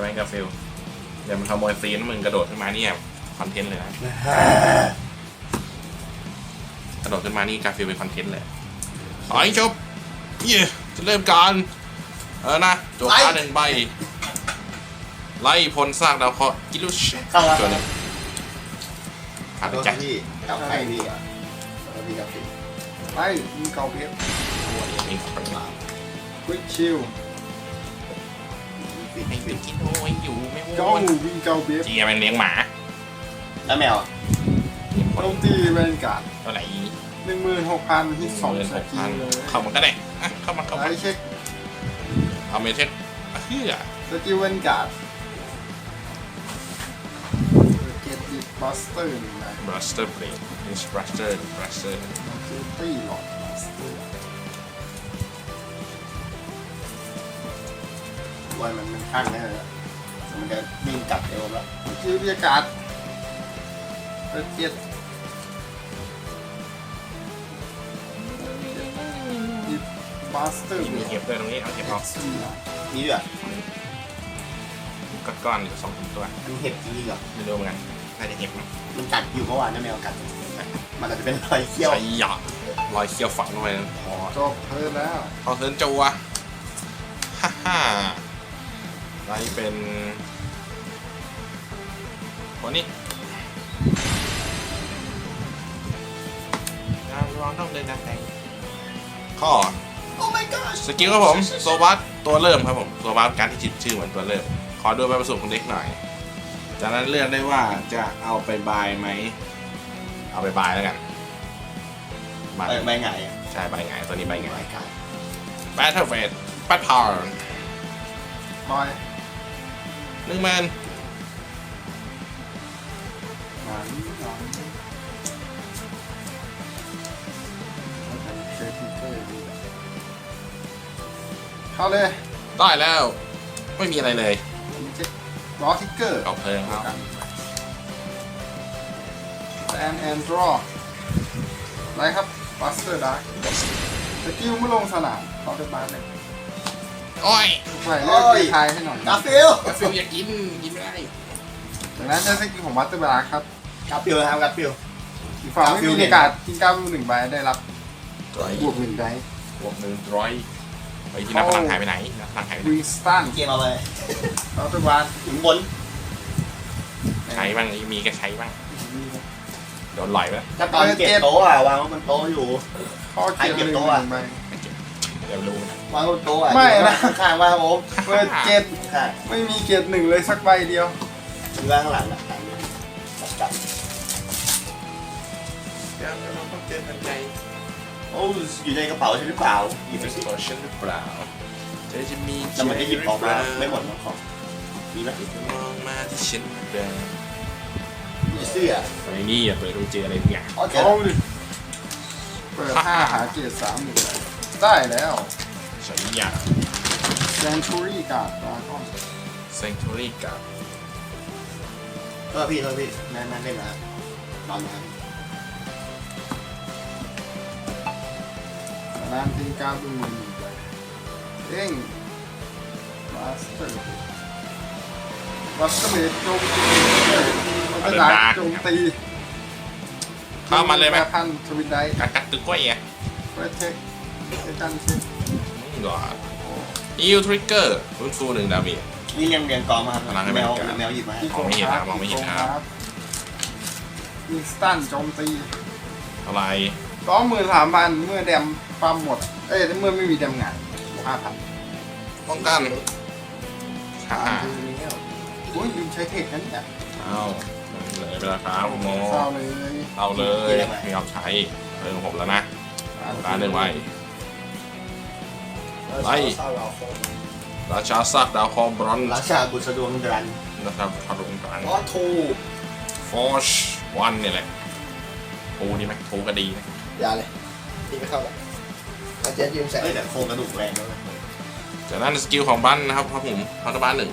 ช่ไหมกาฟิลเดี๋ยวมันขโมยซีนมึงกระโดดขึ้นมาเนี่ยคอนเทนต์เลยนะกระโดดขึ้นมานี่กาฟิลเป็นคอนเทนต์เลยขอให้จบเย่จะเริ่มการเออนะโจกาหนึ่งใบ ไล่พลซากดาวเคราะห์กิลุชเข้ามาตัวหนึงขาดโดนใจพี่กับใครพี่อะแล้วพี่กับพี่ไปมีเกาเพชรนี่ขอบคุณควิกชิล ไม่เป็นกินโอ้ยอยู่ไม่เกาว้วนวิงเกาเพชรจีมันเลี้ยงหมาแล้วแมวอะเลี้ยงคโจนมตีแวนการ์ดเท่าไหร่หนึ่งหมื่นหกพันที่สองหมื่นสหกกิพัลนเลยเข้ามาก็ได้อะเข้ามาเข้ามาไลท์เช็คเอาเมเทสเฮือสกิลแวนการ์ดเกตติบัสเตอร์หนึ่งใบบรัสเตอร์เบรดนี่บรัสเตอร์บรัสเตอร์คิวตี้หลอดบัสเตอร์ วันมันมันข้างแน่เลยอะมันจะวิ่งกลับเอวแล้วสกิลเรียกการ์ดเป็นเกตติบัสเตอร์มีเห็บด้วยตรงนี้เอาเห็บออกนี่ด้วยก้อนๆหรือสองตัวมันเห็บจริงๆเหรอไม่รู้เหมือนกันน่าจะเห็บมั้งมันกัดอยู่เมื่อวานนะแมวกัดมันอาจจะเป็นรอยเขี้ยวใช่หยะรอยเขี้ยวฝังลงไปพอจบเพิ่มแล้วพอเทิร์นจัวฮ่าฮ่า ไรเป็นคนนี้งานร้องต้องเดินการแต่งข้อโอ้ my god สกิลครับผมโซบัสตัวเริ่มครับผมโซบัสการที่ชื่อเหมือนตัวเริ่ม ขอดูใบประสบของเด็กหน่อย จากนั้นเลือกได้ว่าจะเอาไปบายไหม เอาไปบายแล้วกันบายเออไม่ไงอะใช่ใบไงายตัวนี้ใบไงโอ้ my god แบทเทิลเฟสปัดพาวบอย หนึ่งแมนหนังหนังเจทีเตอร์ดีเข้าเลยได้แล้ว ไม่มีอะไรเลยเช็ครอทิกเกอร์เอาเพลิงครับแอนแอนดรออะไรครับบัสเตอร์ดาร์สกิลเมื่อลงสนามเขาจะมาเลย โอ้ยใส่เลือกตีทายให้หน่อยกาฟิลกาฟิลอยากกินกินไม่ได้จากนั้นใช้สกิลของบัสเตอร์ดาร์ครับกาฟิลนะครับกาฟิลอีกฝั่งไม่มีในการดกินก้าวหนึ่งใบได้รับร้อยบวกหนึ่งได้บวกหนึ่งร้อยไปที่นับพลังหายไปไหนนับพลังหายไปไหนวิงสตันเกมเอาไปเขาจะวานถึงบนใช้บ้างมีก็ใช้บ้างโดนหลอยไปแล้วถ้าตอนเก็บโต๊ะอะวางไว้บนโต๊ะอยู่ข้อเกียร์หนึ่งหนึ่งใบเดี๋ยวรู้นะวางบนโต๊ะอะไม่นะ ข้างๆว่าผมเปิดเจ็ดค่ะไม่มีเกียร์หนึ่งเลยสักใบเดียวอยู่ข้างหลังอะหลังนี้จับเดี๋ยวเราต้องเจอกันใจโอ้อยู่ในกระเป๋าใช่หรือเปล่าหยิบไปสิตัวฉันหรือเปล่าเธอจะมีแต่มันจะหยิบออกมาไม่หมดหรอกของมีไหมมองมาที่ฉันเดินมีเสื้อไอ้นี่อย่าไปดูเจออะไรทุกอย่างอ๋อเจอเอาดิเปิดห้าหาเกียร์สามหนึ่งใบ ได้แล้วใช้อย่างแซนชูรี่การ์ดดราก้อนเซนทูรี่กับเออพี่เออพี่นั่นนั่นเล่นนะนอนนะจากนั้นทิ้งการ์ดดูมือหนึ่งใบเด้งมาสเตอร์วัสเตอร์เบสโจมตีมันจะดักโจมตีเข้ามาเลยไหมแพันทวินไดกัดกัดตึกกล้วยไงเปิดเช็คเช็คกันเช็คนี่ก่อนอิวทริกเกอร์ฟื้นฟูหนึ่งดาเมจ นี่เรียงเรียงกองมาครับพลังให้แมมันวกันแมวหยิบมาให้มองไม่เห็นนะมองไม่เห็นครับ มีสตันโจมตีเท่าไหรสองหมื่นสามพันเมื่อแดมปั๊มหมด เอ้ยเมื่อไม่มีแดมงานห้าพันป้องกันฮ่าโอ้ยลืมใช้เทคนั้นเนี่ยเอาเลยไปแล้วครับผมโมเศร้าเลยเอาเลยไม่เอาใช้เรื่องผมแล้วนะร้านหนึ่งไว้ ไล่ราชาซักดาวคอมบรอนราชาบุษดวงดันนะครับคารุงกลางออทูฟอชวันนี่แหละทูนี่ไหมทูก็ดีนะอย่าเลยตีไม่เข้าแล้วอาจจะยืมแสงเอ้ยแต่โครงกระดูกแรงด้วยจากนั้นสกิลของบ้านนะครับครับผมพัฒบ้านหนึ่ง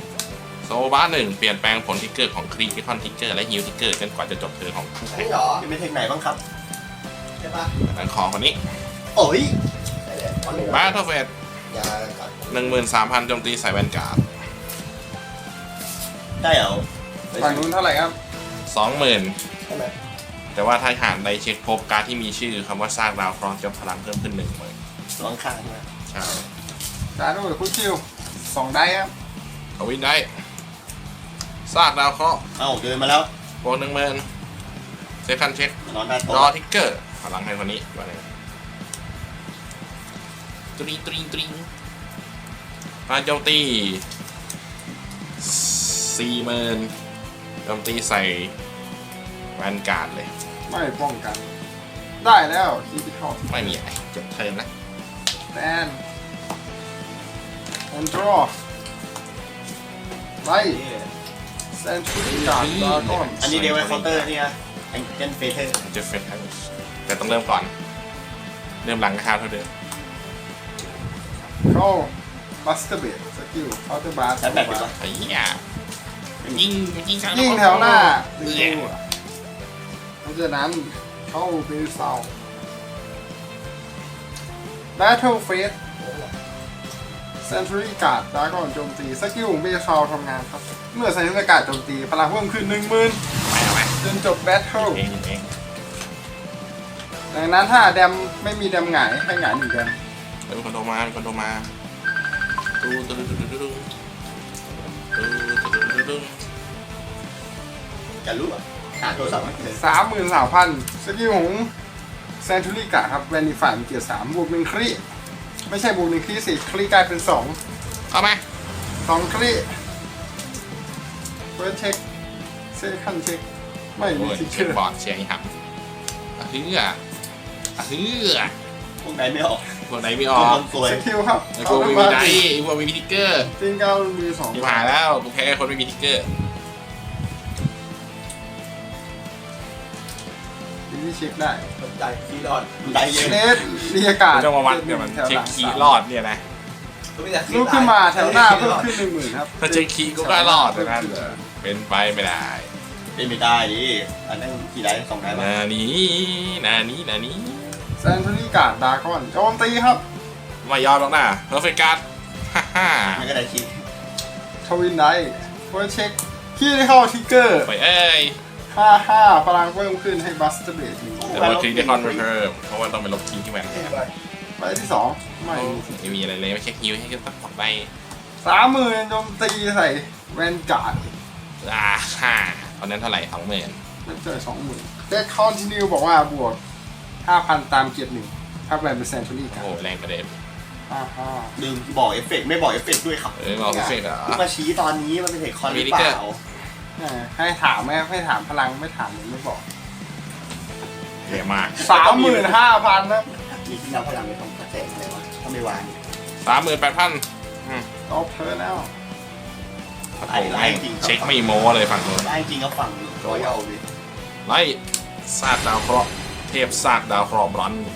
โซบ้านหนึ่งเปลี่ยนแปลงผลทิกเกอร์ของครีคิคอนทิกเกอร์และฮิวทิกเกอร์จนกว่าจะจบเทิร์นของคู่แข่นี่งเหรอเป็นเทคไหนบ้างครับใช่ปะจากนั้นขอคนนี้ โอ้ยใช่เลยวันหนึ่งบ้านเทอร์เฟสอ ย่าก่อนหนึ่งหมื่นสามพันโจมตีใส่แวนการ์ดได้เหรอฝั่งนู้นเท่าไหร่ครับสองหมื่นใช่ไหมแต่ว่าถ้าหารใดเช็คพบการดที่มีชื่อคำว่าซากดาวเคราะห์จะพลังเพิ่มขึ้นหนึ่งหมื่นสองข้างนะใช่จานด้วยคุณคิวสองได้ครับเอาวินได้ซากดาวเคราะห์เอ้าเดินมาแล้วบวกหนึ่งหมื่นเซคันเช็คนอนได้รโต๊อะทิกเกอร์พลังให้คนนี้มาเลย ตรีตรีตรีมาโจมตีสี่หมื่นโจมตีใส่แวนการ์ดเลย ไม่ป้องกัน ได้แล้วคีพิทอลไม่มีอะไรจบเทิร์นนะแตนแอนดรอไลเซนทรีการ์ดดราก้อนอันนี้เดวิดเคาน์เตอร์นี่นะแองเจนเฟเธอร์ จะเฟสแต่ต้องเริ่มก่อน เริ่มหลังค่าเท่าเดิม เข้าบัสเตอร์เบดสกิลเคาน์เตอร์บาร์ใช้แบบดีกว่าไอ้เหี้ยยิงยิงยิงแถวหน้าหนึ่งเหี้ยตัวหลังจากนั้นเข้าเบลซาวแบทเทิลเฟสเซนทรีการ์ดดราก้อนโจมตี สกิลของเบลซาวทำงานครับ เมื่อเซนทรีการ์ดโจมตี พลังเพิ่มขึ้นหนึ่งหมื่นไปเอาไหมจนจบแบทเทิลเองยิงเองดังนั้นถ้าแดมไม่มีแดมหงายให้หงายหนึ่งแดมเฮ้ย มีคนโทรมามีคนโทรมาตูตูตูตูตูตูตูตูตูตูจะรู้อะหาโทรศัพท์ไม่เจอสามหมื่นสามพันสกิลของเซนทูริกะครับแวนดิฝ่ายมีเกียร์สามบวกหนึ่งครีไม่ใช่บวกหนึ่งครีสิครีกลายเป็นสองเอาไหมสองครีเฟิร์สเช็คเซคันเช็คไม่โอ้มียทิกเกเช็อคร์บอร์ดเชียร์อีหับอะเฮืออะเฮือพ วกไหนไม่ออกพวกไหนไม่พอวกอกคนสวยสกิลครับไอ้พวกไม่มีไดไอ้พวกไม่มีทิกเกอร์จริงเก้ามือสองที่ผ่านแล้วกูแพ้คนไม่มีทิกเกอร์ที่เช็คได้สนใจคีรอดได้เยอะเนสรียากาศไม่ต้องมาวัดกับมันแถวเช็หคลังคีสามรอดเนี่ยนะก็ไม่อยากลุกขึ้นมาแถวหน้าเพิ่มขึ้นหนึ่งหมื่นครับถ้าเช็คคีก็ก็รอดแต่นั่นเหรอเป็นไปไม่ได้เป็นไม่ได้ดิอันนั้นกี่ได้สองได้ปะนานี้นานี้นานี้ เซนทูริกาดาก้อนโจมตีครับไม่ยอมหรอกนะเพอร์เฟกต์การ์ดฮ่าฮ่าไม่ก็ได้คิดทวินไดเฟิร์สเช็คที่ได้เข้าทิกเกอร์ไปเอ้ยห้าห้าพลังเพิ่มขึ้นให้บัสเตอร์เบดหนึ่งแต่ว่าคลิกได้คอนเพิ่มเพราะว่าต้องไปลบคีย์ที่แหวนใบที่สองไม่มีไม่มีอะไรเลยไม่ใช่คิวให้แค่ตัดออกไปสามหมื่นโจมตีใส่แวนการ์ดอ่าฮ่าตอนนั้นเท่าไหร่สองหมื่นไม่เจอสองหมื่นเด็กคอนติเนียบอกว่าบวก ห้าพันตามเกียรติหนึ่งถ้าแวนเป็นเซนทูรี่โอ้การ์โหดแรงประเด็นห้าห้าลืมบอกเอฟเฟกต์ไม่บอกเอฟเฟกต์ด้วยครับเออเอาเพอร์เฟกต์เหรอเพิ่งมาชี้ตอนนี้มันเป็นเทคคอนหรือมีเปติ๊กเกอร์ล่าเออให้ถามไหมให้ถามพลังไม่ถามเลยไม่บอกเท่มากสามหมื่นห้าพันนะมีที่นับพลังในของกระแสอะไรวะถ้าไม่วางสามหมื่นแปดพันตบเธอแล้ว โอ้โหแม่งเช็คไม่โม้เลยฝั่งนู้นได้จริงก็ฝั่งรอยัลดิไล่ซากดาวเคราะห์เท พซากดาวเคราะห์บรอนซ์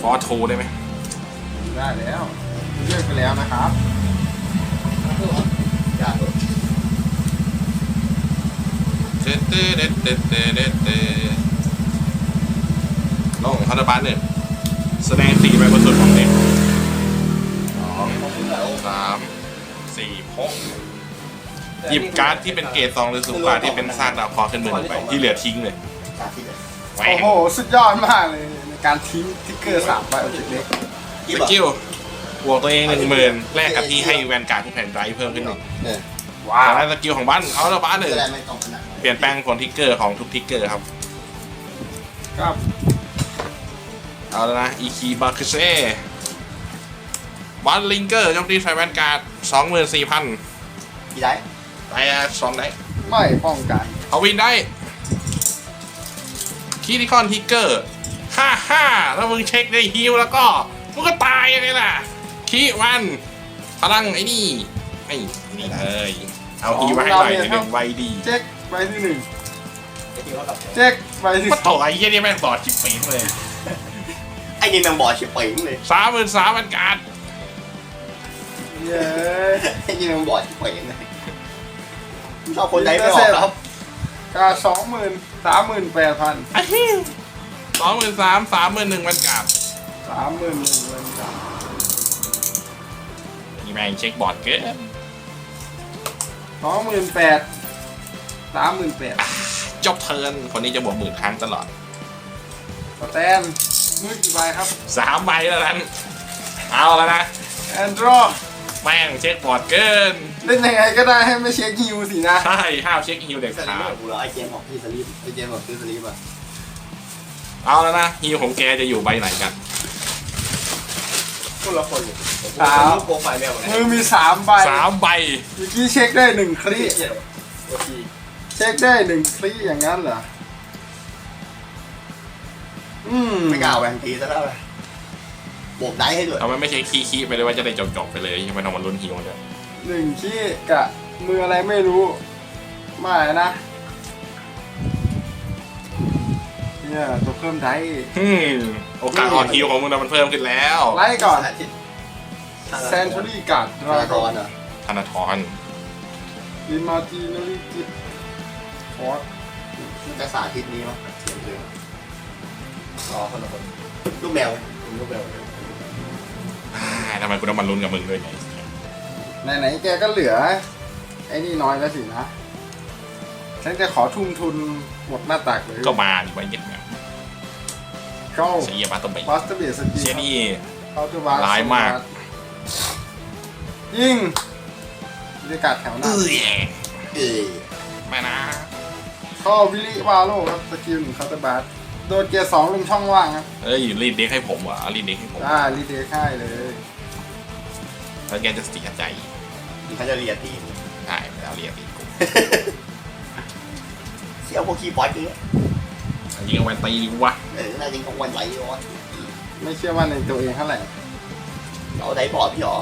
ฟอร์ทูได้ไหมได้แล้วเลือกไปแล้วนะครับอยากเตเตเตเตเตเตเตลงคาร์บานหนึ่งแสดงสีไปบนสุดของเด็กสองสามสี่หกหยิบการ์ดที่เป็นเกรดสองหรือสูงกว่าที่เป็นซากดาวเคราะห์ขึ้นมือหนึ่งไปที่เหลือทิ้งเลยตาที่เลย แหวโอ้กโห สุดยอดมากเลย ในการทิ้งทิกเกอร์สามใบออกจากเด็กกี่สบอกกิลบวกตัวเองหนึ่งหมื่นแลกกับที่ให้แวนการ์ดที่แผ่นไรเพิ่มขึ้นหนึ่งว้าจากวนั้นสกิลของบ้านเขาแล้วบ้านหนึ่งจะได้ไม่ต้องขนาดนั้นเปลี่ยนแปลงผลทิกเกอร์ของทุกทิกเกอร์ครับ ครับเอาแล้วนะอีคีบาคิเซ่บัลลิงเกอร์โจมตีใส่แวนการ์ดสองหมื่นสี่พันกี่ได้ได้สองได้ไม่ป้องกันเอาวินได้ คีติคอนทิกเกอร์ฮ่าฮ่าแล้วมึงเช็คได้ฮิวแล้วก็มึงก็ตายยังไงล่ะคีวันพลังไอ้นี่ไอ้นี่เลยเอาฮีไว้ให้หน่อยหนึ่งไวดีเช็คใบที่หนึ่งไอ้ที่เขากับเช็คใบที่ก็สโถองไอ้เหี้ยนี่แม่งบอดชิบปีนเลยไอ้นี่แมันบอกชิบเป๋งเลยสามหมื่นสามพันการ์ดเย้ไอ้นี่แมันบอกชิบเป๋งเลยมึงชอบคนใดไม่ออกครับ กาสองหมื่นสามหมื่นแปดพันสองหมื่นสามสามหมื่นหนึ่งพันการ์ดสามหมื่นหนึ่งพันสามนี่แม่งเช็คบอร์ดเกินพสองหมื่นแปดสามหมื่นแปดจบเทิร์นคนนี้จะบวกหมื่นครั้งตลอดสแตนมือกี่ใบครับสามใบแล้วนั้นเอาแล้วนะแอนดรอ แม่งเช็คบอร์ดเกินเล่นยังไงก็ได้ให้ไม่เช็คฮิวสินะใช่ห้ามเช็คฮิวเด็ดสลีขาปดกูแล้วไอเจมบอกพี่สลีปไอเจมบอกซื้อสลีปอะเอาแล้วนะฮิวของแกจะอยู่ใบไหนกัน คนละคนเลยผมสามรูปโปรไฟล์แมวไงมือมีสามใบสามใบเมื่อกี้เช็คได้หนึ่งคลิเหี้ยโอเคเช็คได้หนึ่งคลิอย่างนั้นเหรออืมไม่กล้าเอาแวนทีซะแล้วเลย บวกได้ให้ด้วยเอาไม่ไม่ใช่คีคีไปเลยว่าจะได้จบๆไปเลยไม่ต้องมาลุ้นฮิวเลยหนึ่งคลิกะมืออะไรไม่รู้ไม่นะเนี่ยตัวเพิ่มได้ฮึมโอกาสออนฮิวของมึงน่ะมันเพิ่มขึ้นแล้วไล่ก่อนสาธิตแซนชูรี่การ์ดดราธนาธก้อรนเหรอธนาธรลินมาร์ตินลิกิตฟอร์ดมันจะสาธิตนี้มั้งเสียงเพลงอ๋อคนละคนลูกแมวผมลูกแมวอ่าทำไมกูต้องมาลุ้นกับมึงด้วยไงไหนๆแกก็เหลือ ไอ้นี่น้อยแล้วสินะ ฉันจะขอทุ่มทุนหมดหน้าตักเลยก็มาดิไว้เย็ดเนี่ยเข้าเสียบาต้องไปบัสเตอร์เบสสกีเชียนี่ เข้าตัวบัสร้ายมาก ยิงบรรยากาศแถวหน้าเอ้ยเอ้ยไม่นะเข้าวิลลิวาโลครับสกิลหนึ่งเคาน์เตอร์บัสโดนเกียร์สองลงช่องว่างครับเอ้ยรีดเด็กให้ผมว่ะเอารีดเด็กให้ผม อ่ารีเดย์ค่ายเลย แล้วแกจะเสียใจนี่เขาจะเรียนตีนใช่ไม่เอาเรียกตีกูเชี่ยวพวกคีย์บอร์ดอย่างเงี้ยยิงเอาไว้ตีกูวะเออน่าจริงของวันไหลวะไม่เชื่อว่าในตัวเองเท่าไหร่เราได้บอร์ดพี่หรอ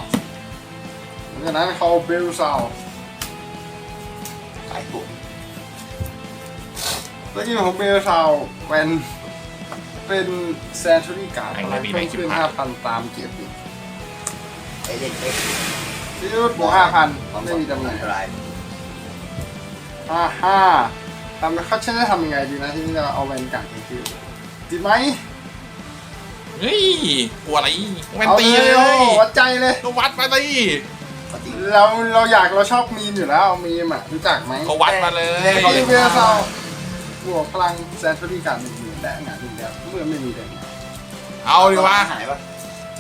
หลังจากนั้นเขาเบลซาวขายถูกสกิลของเบลซาวเป็นเป็นแซนชูรี่การ์ดอะไรเพิ่มขึ้นห้าพันตามเกียรติไอ เล่นเอ็กซ์ที่รูดบวกห้าพันไม่มีตำแหน่งอันตรายห้าห้าทำเขาฉันจะทำยังไงดีนะที่จะเอาแวนกัดคิวติดไหมเฮ้ยกลัวอะไรแม่นเอาตีเลเลยโอ้วัดใจเลยก็วัดมาตีปฏิเราเราอยากเราชอบมีมอยู่แล้วมีมอะรู้จักไหมก็วัดมาเลยเขาเรียกเบลซาวบวกพลังแซนชูรี่การ์ดหนึ่งหมื่นและงานหนึ่งแล้วเมื่อไม่มีแดงเอาดิวะหายปะ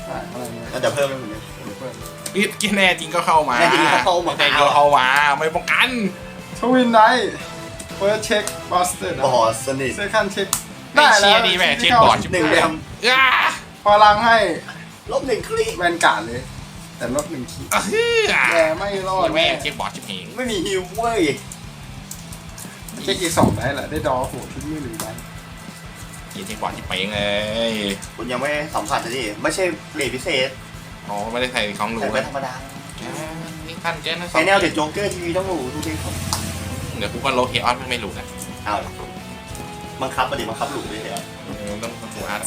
อ่าอะไรเงี้ยน่าจะเพิ่มแล้วเหมือนกัน เพิ่มคิดกินแน่จริงก็เข้ามาแน่จริงก็เข้ามา แน่จริงก็เข้ามาไม่ป้องกันทวินไนท์เฟิร์สเช็คบัสเตอร์บอร์ดสนิทเซคันเช็คได้ได้เชียวร์ดีแม่เช็คบอร์ดชิบหนึ่งเดียมอ้าพลังให้ลบหนึ่งคลิแวนการ์ดเลย แต่ลดหนึ่งขีดอะเฮ้ยแกไม่รอดแม่เช็คบอร์ดชิบเหงไม่มีฮิวเว้ยเช็คอีกสองได้แหละได้ดอโหชุดมือหนึ่งใบเหี้ยเช็คบอร์ดชิบเป๋งเลยคุณยังไม่สัมผัสเลยไม่ใช่เลทพิเศษ อ๋อไม่ได้ใส่ของหรูแต่เลเป็ยนธรรมดาอ่านี่ท่านเจนนะใช้แนวเด็ดโจ๊กเกอร์ทีวีต้องหนูดูดิครับเดี๋ยวกูก็โลเคออสไม่รู้นะเอาล่ะบังคับประเดี๋ยวบังคับหลุดเลยเหรอเออต้องต้องถูกอาร์ต